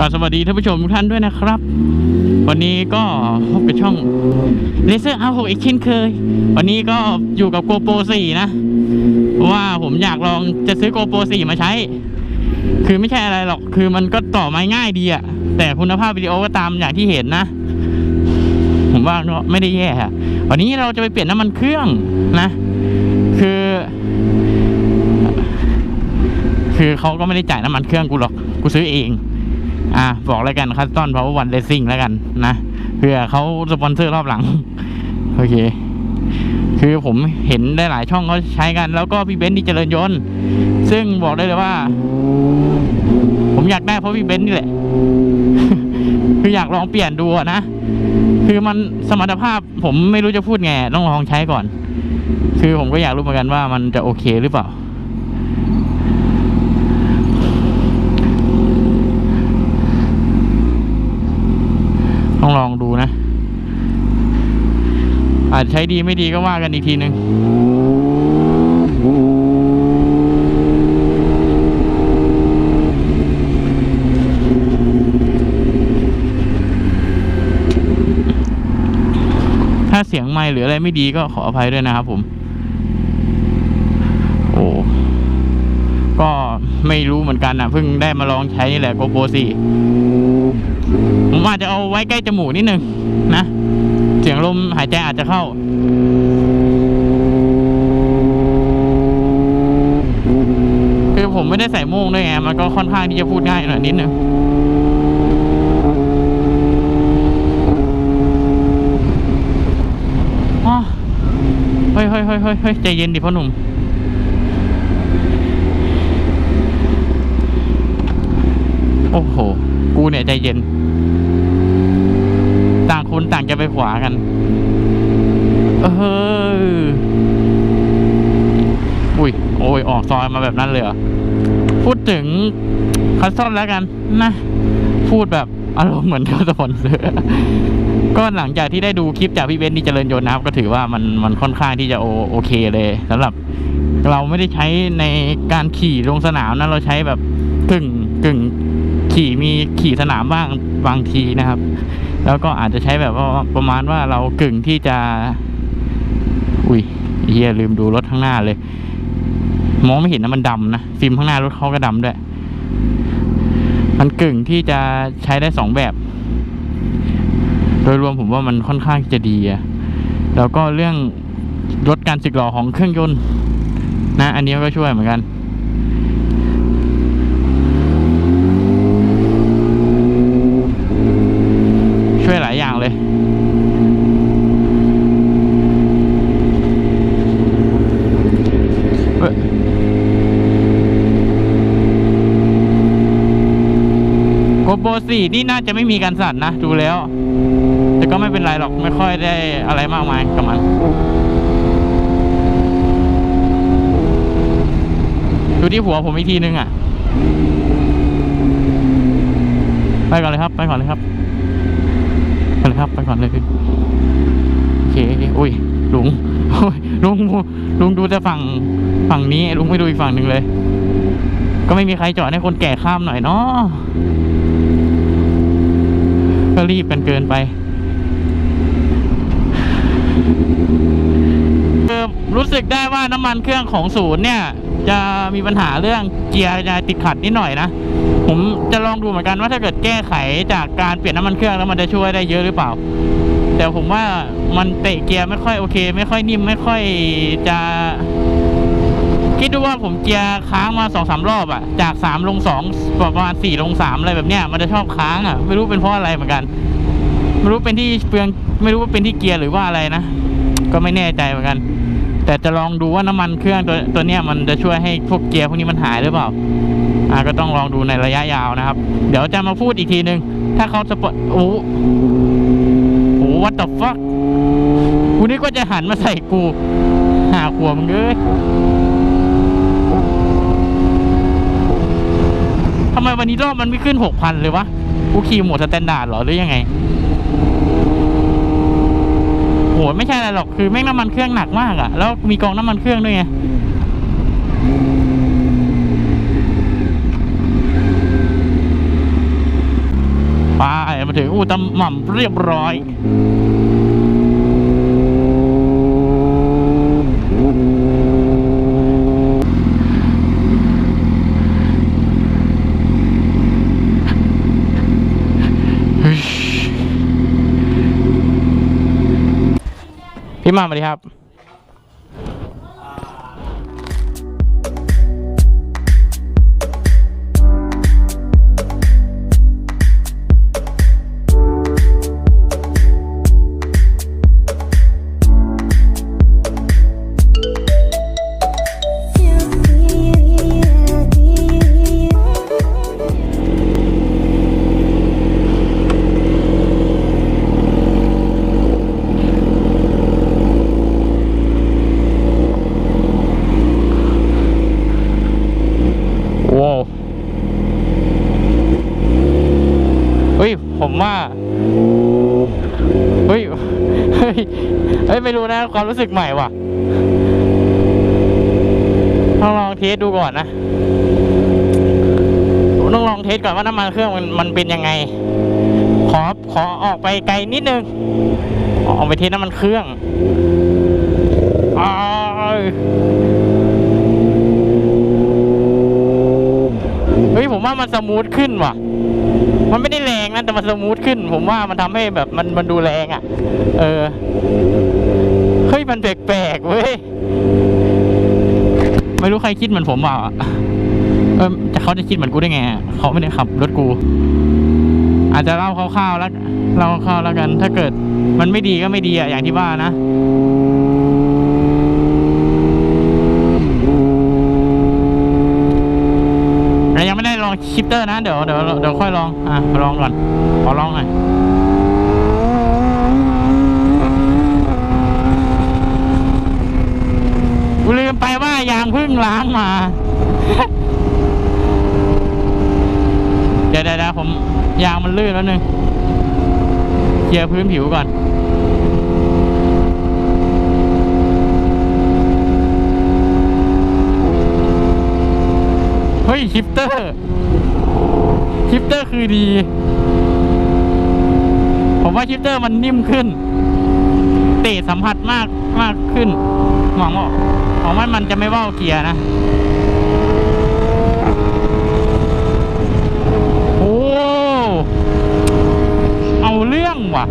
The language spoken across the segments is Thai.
ก็สวัสดีท่านผู้ชมทุกท่านด้วยนะครับ วันนี้ก็พบกับช่อง l a s e r R6 อีกเช่นเคย วันนี้ก็อยู่กับ GoPro 4 นะเพราว่าผมอยากลองจะซื้อ GoPro 4 มาใช้ คือไม่ใช่อะไรหรอก คือมันก็ต่อไม้ง่ายดีอะแต่คุณภาพวิดีโอก็ตามอย่างที่เห็นนะ ผมว่าไม่ได้แย่อะวันนี้เราจะไปเปลี่ยนน้ำมันเครื่องนะ คือ คือเขาก็ไม่ได้จ่ายน้ำมันเครื่องกูหรอก กูซื้อเอง อะบอกแล้วกันคัสตอนเพราะว่าวันเลสซิ่งแล้วกันนะเพื่อเขาสปอนเซอร์รอบหลัง โอเค คือผมเห็นได้หลายช่องเขาใช้กัน แล้วก็พี่เบนซ์ที่เจริญยนต์ซึ่งบอกได้เลยว่า ผมอยากได้เพราะพี่เบนซ์นี่แหละ คืออยากลองเปลี่ยนดูนะ คือมันสมรรถภาพผมไม่รู้จะพูดไง ต้องลองใช้ก่อน คือผมก็อยากรู้เหมือนกันว่ามันจะโอเคหรือเปล่า ต้อง ลองดูนะ อาจใช้ดีไม่ดีก็ว่ากันอีกทีหนึ่งถ้าเสียงไม่หรืออะไรไม่ดีก็ขออภัยด้วยนะครับผมโอ้ก็ไม่รู้เหมือนกันนะเพิ่งได้มาลองใช้นี่แหละโกโปรสี่ อาจจะเอาไว้ใกล้จมูกนิดนึงนะ เสียงลมหายใจอาจจะเข้าคือผมไม่ได้ใส่โม่งด้วยไง มันก็ค่อนข้างที่จะพูดง่ายหน่อยนิดนึงเฮ้ยเฮ้ยเฮ้ยเฮ้ยเฮ้ยใจเย็นดิพ่อหนุ่มโอ้โห กูเนี่ยใจเย็น คนต่างจะไปขวากัน เอออุ้ย โอ้ย ออกซอยมาแบบนั้นเลยเหรอ พูดถึงคัสตอมแล้วกันนะ พูดแบบอารมณ์เหมือนเทสปอนเซอร์ก็หลังจากที่ได้ดูคลิปจากพี่เบนซ์ที่เจริญยนนะครับ ก็ถือว่ามันมันค่อนข้างที่จะโอโอเคเลยสำหรับเราไม่ได้ใช้ในการขี่ลงสนามนะเราใช้แบบกึ่งกึ่งขี่มีขี่สนามบ้างบางทีนะครับ แล้วก็อาจจะใช้แบบว่าประมาณว่าเรากึ่งที่จะ อุ้ยเฮียลืมดูรถข้างหน้าเลย มองไม่เห็นนะมันดำนะฟิล์มข้างหน้ารถเขาก็ดำด้วย มันกึ่งที่จะใช้ได้สองแบบ โดยรวมผมว่ามันค่อนข้างจะดีอะแล้วก็เรื่องลดการสึกหรอของเครื่องยนต์นะ อันนี้ก็ช่วยเหมือนกัน ช่วยหลายอย่างเลยโกโปรสี่นี่น่าจะไม่มีการสั่นนะดูแล้ว แต่ก็ไม่เป็นไรหรอกไม่ค่อยได้อะไรมากมายกับมันดูที่หัวผมอีกทีนึงอะ ไปก่อนเลยครับ ไปก่อนเลยครับ ครับ ไปก่อนเลยโอเคโอเคอุ้ยลุงโอ้ยลุงลุงดูแต่ฝั่งฝั่งนี้ ลุงไม่ดูอีกฝั่งหนึ่งเลย ก็ไม่มีใครจอดให้คนแก่ข้ามหน่อยเนาะก็รีบกันเกินไปคือรู้สึกได้ว่าน้ำมันเครื่องของศูนย์เนี่ย จะมีปัญหาเรื่องเกียร์จะติดขัดนิดหน่อยนะ ผมจะลองดูเหมือนกันว่าถ้าเกิดแก้ไขจากการเปลี่ยนน้ำมันเครื่องแล้วมันจะช่วยได้เยอะหรือเปล่า แต่ผมว่ามันเตะเกียร์ไม่ค่อยโอเค ไม่ค่อยนิ่มไม่ค่อยจะคิดดูว่าผมเกียร์ค้างมาสองสามรอบอะจากสามลงสองประมาณสี่ลงสามอะไรแบบเนี้ยมันจะชอบค้างอะไม่รู้เป็นเพราะอะไรเหมือนกัน ไม่รู้เป็นที่เปลืองไม่รู้ว่าเป็นที่เกียร์หรือว่าอะไรนะ ก็ไม่แน่ใจเหมือนกัน แต่จะลองดูว่าน้ำมันเครื่องตัวตัวเนี้ยมันจะช่วยให้พวกเกียร์พวกนี้มันหายหรือเปล่า ก็ต้องลองดูในระยะยาวนะครับ เดี๋ยวจะมาพูดอีกทีนึง ถ้าเขาสปอร์ตโอ้โหโอ้ what the fuck กูนึกว่าจะหันมาใส่กู หาขวมึงเอ้ยทำไมวันนี้รอบมันไม่ขึ้นหกพันเลยวะ กูขี่โหมดสแตนดาร์ดเหรอ หรือยังไงโหไม่ใช่อะไรหรอก คือแม่งน้ำมันเครื่องหนักมากอะแล้วมีกองน้ำมันเครื่องด้วยไง ก มา ถึงอู่ตำหม่ำเรียบร้อยพี่มาสวัสดีครับ นะความรู้สึกใหม่ว่ะต้องลองเทสดูก่อนนะต้องลองเทสก่อนว่าน้ำมันเครื่องมันมันเป็นยังไง ขอขอออกไปไกลนิดนึงออกไปเทสน้ำมันเครื่องอ้ายเฮ้ยผมว่ามันสมูทขึ้นว่ะ มันไม่ได้แรงนะแต่มันสมูทขึ้น ผมว่ามันทำให้แบบมันมันดูแรงอะ เออ เฮ้ยมันแปลกๆเว้ย ไม่รู้ใครคิดเหมือนผมเปล่าอะเออจะเขาจะคิดเหมือนกูได้ไงเขาไม่ได้ขับรถกู อาจจะเล่าคร่าวๆแล้วเล่าคร่าวๆแล้วกัน ถ้าเกิดมันไม่ดีก็ไม่ดีอะอย่างที่ว่านะ องชิปเตอร์นะ เดี๋ยวเดี๋ยวเดี๋ยวค่อยลอง อะ ลองก่อน ขอลองหน่อยลืมไปว่ายางเพิ่งล้างมา เดี๋ยวเดี๋ยวเดี๋ยวผมยางมันลื่นแล้วนึงเคลียร์พื้นผิวก่อนเฮ้ยชิปเตอร์ ชิปเตอร์คือดี ผมว่าชิปเตอร์มันนิ่มขึ้น เตะสัมผัสมากมากขึ้นหวังว่าหวังว่ามันจะไม่ว่าเกียร์นะ โอ้ เอาเรื่องว่ะ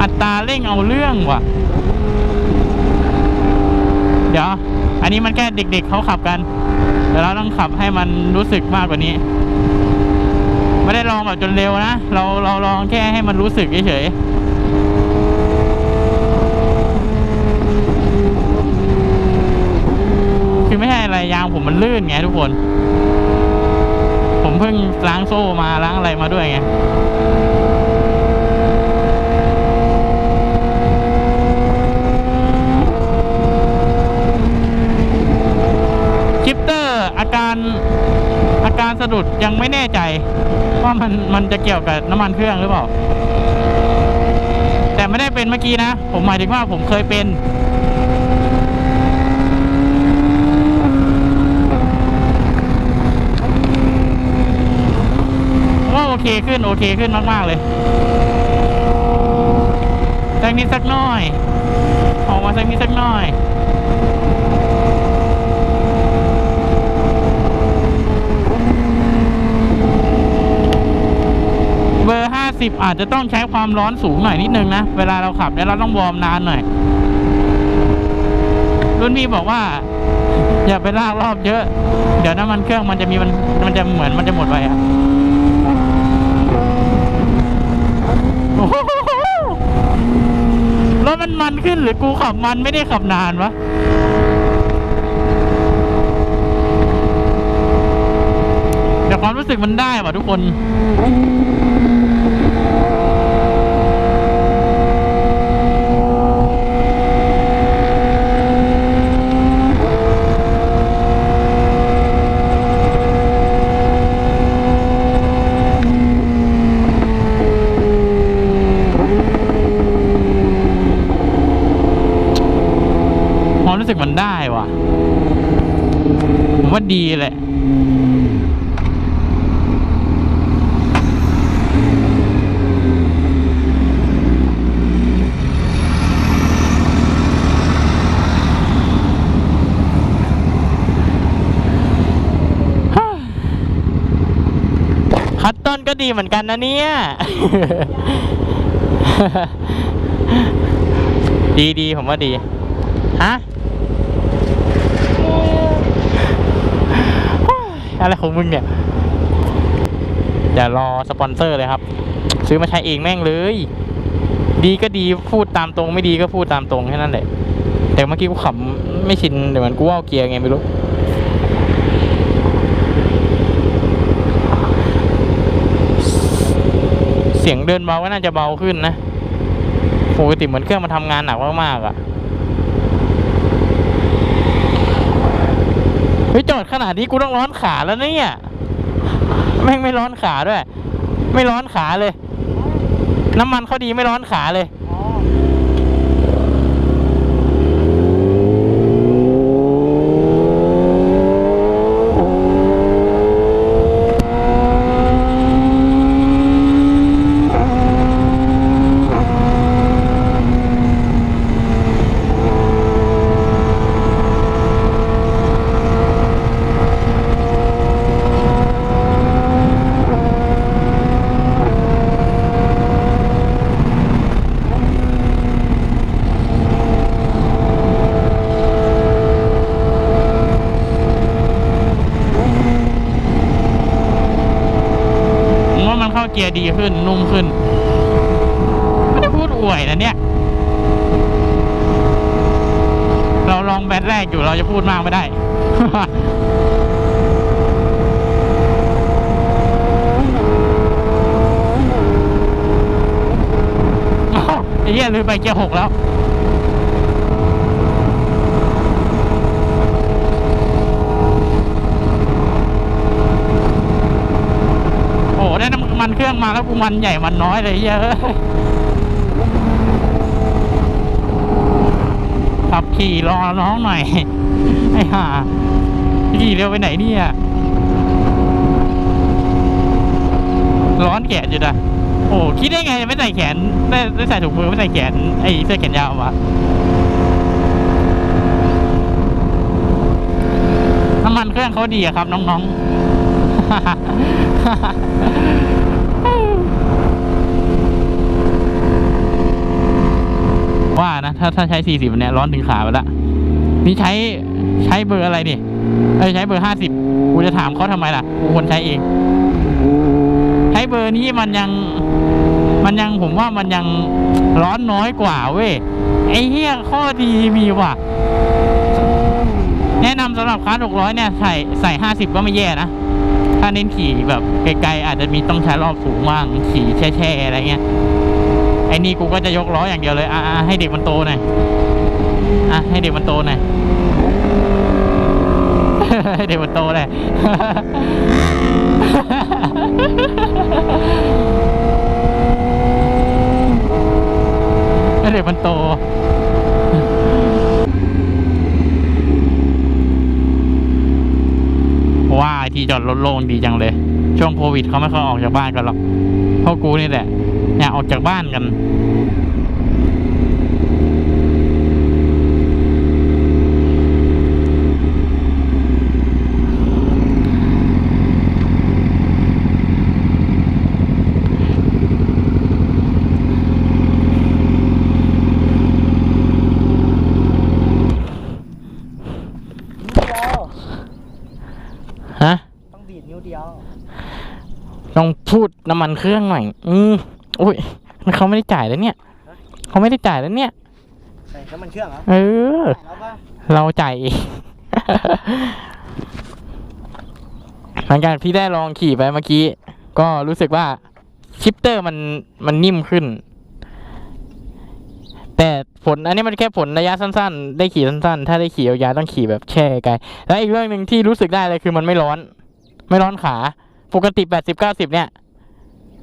อัตราเร่งเอาเรื่องว่ะ เดี๋ยว อันนี้มันแค่เด็กๆเขาขับกัน เดี๋ยวเราต้องขับให้มันรู้สึกมากกว่านี้ ไม่ได้ลองแบบจนเร็วนะ เราเราลองแค่ให้มันรู้สึกเฉยๆคือไม่ใช่อะไรยางผมมันลื่นไงทุกคน ผมเพิ่งล้างโซ่มาล้างอะไรมาด้วยไง ชิปเตอร์อาการอา การสะดุดยังไม่แน่ใจว่ามันมันจะเกี่ยวกับน้ำมันเครื่องหรือเปล่า แต่ไม่ได้เป็นเมื่อกี้นะ ผมหมายถึงว่าผมเคยเป็นว่าโอเคขึ้นโอเคขึ้นมาก ๆ เลยสักนิดสักน้อย ออกมาสักนิดสักน้อย เบอร์50อาจจะต้องใช้ความร้อนสูงหน่อยนิดนึงนะ เวลาเราขับเนี่ยเราต้องวอร์มนานหน่อย รุ่นพี่บอกว่า อย่าไปลากรอบเยอะ เดี๋ยวน้ำมันเครื่องมันจะมีมันมันจะเหมือนมันจะหมดไปอะโอ้โหรถมันมันขึ้นหรือกูขับมันไม่ได้ขับนานวะแต่ความรู้สึกมันได้ว่ะทุกคน มันได้ว่ะ ผมว่าดีแหละคัตต้นก็ดีเหมือนกันนะเนี่ย ดีดีผมว่าดี ฮะ อะไรของมึงเนี่ยเดี๋ยวรอสปอนเซอร์เลยครับ ซื้อมาใช้เองแม่งเลย ดีก็ดีพูดตามตรง ไม่ดีก็พูดตามตรงแค่นั้นแหละแต่เมื่อกี้กูขำไม่ชินเดี๋ยวมันกูว่าเกียร์ไงไม่รู้เสียงเดินเบาก็น่าจะเบาขึ้นนะปกติเหมือนเครื่องมันทำงานหนักมากๆอะ่ะ ฮ้ยจอดขนาดนี้กูต้องร้อนขาแล้วเนี่ยแม่งไม่ร้อนขาด้วย ไม่ร้อนขาเลย น้ำมันเขาดีไม่ร้อนขาเลย เกียร์ดีขึ้นนุ่มขึ้น ไม่ได้พูดอวยนะเนี่ย เราลองแบตแรกอยู่เราจะพูดมากไม่ได้อ้าวไอ้เหี้ยลืมไปเกียร์หกแล้ว โอ้ได้น้ำมันเครื่องมาแล้วกูมันใหญ่มันน้อยเลยเยอะขับขี่รอน้องหน่อยไอ้ห่าขี่เร็วไปไหนเนี่ยร้อนแขนอยู่นะโอ้คิดได้ไงไม่ใส่แขนได้ได้ใส่ถุงมือไม่ใส่แขนไอ้เสื้อแขนยาวมาน้ำมันเครื่องเขาดีอะครับน้องๆ ว่านะ ถ้าถ้าใช้40เนี่ยร้อนถึงขาไปละนี่ใช้ใช้เบอร์อะไรนี่เอ้ใช้เบอร์50กูจะถามเขาทำไมล่ะกูควรใช้เอง ใช้เบอร์นี้มันยัง มันยังผมว่ามันยังร้อนน้อยกว่าเว้ยไอ้เหี้ยข้อดีมีว่ะ แนะนำสำหรับคลาส600เนี่ยใส่ใส่50ก็ไม่แย่นะ ถ้าเน้นขี่แบบไกลๆอาจจะมีต้องใช้รอบสูงบ้างขี่แช่ๆอะไรเงี้ย ไอ้นี่กูก็จะยกล้ออย่างเดียวเลย อะให้เด็กมันโตหน่อยอะให้เด็กมันโตหน่อยให้เด็กมันโตเลยให้เด็กมันโตว่าที่จอดรถโล่งดีจังเลย ช่วงโควิดเขาไม่ค่อยออกจากบ้านกันหรอกเพราะกูนี่แหละ อยากออกจากบ้านกันเดียวฮะ ต้องดีดนิ้วเดียว ต้องพูดน้ำมันเครื่องหน่อย อืม อุ้ยเขาไม่ได้จ่ายแล้วเนี่ยเขาไม่ได้จ่ายแล้วเนี่ย ใส่น้ำมันเครื่องเหรอเออ ใส่แล้วป่ะเราจ่ายเอง หลังจากที่ได้ลองขี่ไปเมื่อกี้ ก็รู้สึกว่าชิปเตอร์มันมันนิ่มขึ้น แต่ผลอันนี้มันแค่ผลระยะสั้นๆ ได้ขี่สั้นๆ ถ้าได้ขี่ยาวๆต้องขี่แบบแช่ไกลแล้วอีกเรื่องหนึ่งที่รู้สึกได้เลยคือมันไม่ร้อน ไม่ร้อนขา ปกติแปดสิบเก้าสิบเนี่ย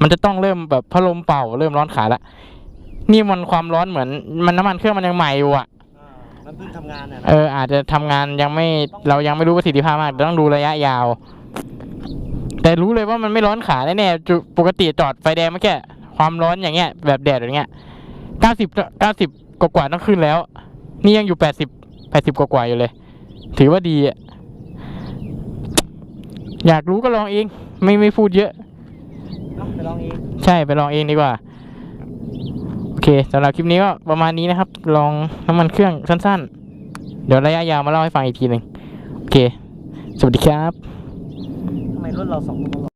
มันจะต้องเริ่มแบบพัดลมเป่าเริ่มร้อนขาละนี่มันความร้อนเหมือน มันน้ำมันเครื่องมันยังใหม่อยู่อะอ่ามันเพิ่งทำงานน่ะเอนะออาจจะทำงานยังไม่เรายังไม่รู้ประสิทธิภาพมากเดี๋ยวต้องดูระยะยาว แต่รู้เลยว่ามันไม่ร้อนขาแน่ๆจุปกติจอดไฟแดงไม่แค่ความร้อนอย่างเงี้ย แบบแดดอย่างเงี้ยเก้าสิบเก้าสิบกว่าๆต้องขึ้นแล้ว นี่ยังอยู่แปดสิบแปดสิบกว่าๆอยู่เลย ถือว่าดีอะอยากรู้ก็ลองเอง ไม่ไม่พูดเยอะ ไปลองเองใช่ไปลองเองดีกว่า โอเคสำหรับคลิปนี้ก็ประมาณนี้นะครับ ลองน้ำมันเครื่องสั้นๆ เดี๋ยวระยะยาวมาเล่าให้ฟังอีกทีหนึ่งโอเค สวัสดีครับ ทำไมรุ่นเราสองคน